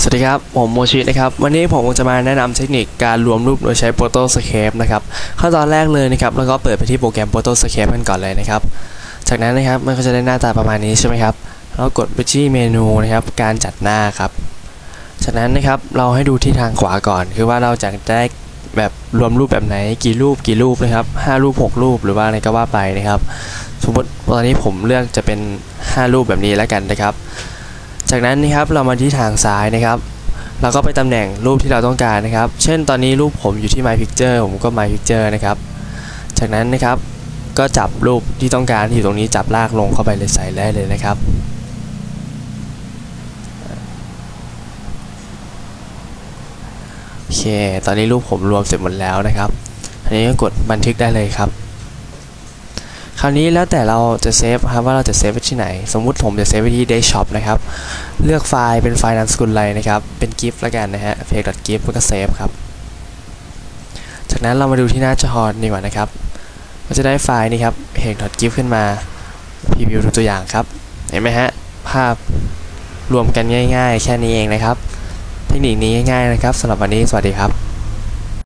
สวัสดีครับ ผมโมชินะครับ วันนี้ผมจะมาแนะนำเทคนิคการรวมรูปโดยใช้ Photoscape นะครับขั้นตอนแรกเลยนะครับ แล้วก็เปิดไปที่โปรแกรม Photoscape กันก่อนเลยนะครับ จากนั้นนะครับมันก็จะได้หน้าตาประมาณนี้ใช่ไหมครับแล้วกดไปที่เมนูนะครับ การจัดหน้าครับ จากนั้นนะครับเราให้ดูที่ทางขวาก่อน คือว่าเราจะได้แบบรวมรูปแบบไหน กี่รูปกี่รูปนะครับ5รูป 6 รูปหรือว่าอะไรก็ว่าไปนะครับ สมมติตอนนี้ผมเลือกจะเป็น 5 รูปแบบนี้แล้วกันนะครับ จากนั้นนะครับเรามาที่ทางซ้ายนะครับ เราก็ไปตำแหน่งรูปที่เราต้องการนะครับ เช่นตอนนี้รูปผมอยู่ที่ My Picture ผมก็ My Picture นะครับ จากนั้นนะครับก็จับรูปที่ต้องการที่อยู่ตรงนี้จับลากลงเข้าไปเลยใส่ได้เลยนะครับโอเค ตอนนี้รูปผมรวมเสร็จหมดแล้วนะครับ อันนี้ก็กดบันทึกได้เลยครับ ราวนี้แล้วแต่เราจะเซฟครับว่าเราจะเซฟไว้ที่ไหน สมมุติผมจะเซฟไว้ที่ Desktop นะครับ เลือกไฟล์เป็นไฟล์นามสกุลอะไรนะครับ เป็น GIF แล้วกันนะฮะ fake.gif แล้วก็เซฟครับ จากนั้นเรามาดูที่หน้าจอดีกว่านะครับก็จะได้ไฟล์นี้ครับ fake.gif ขึ้นมาพรีวิวดูตัวอย่างครับ เห็นไหมฮะ ภาพรวมกันง่าย ๆ แค่นี้เองนะครับ เทคนิคนี้ง่ายๆนะครับสำหรับวันนี้สวัสดีครับ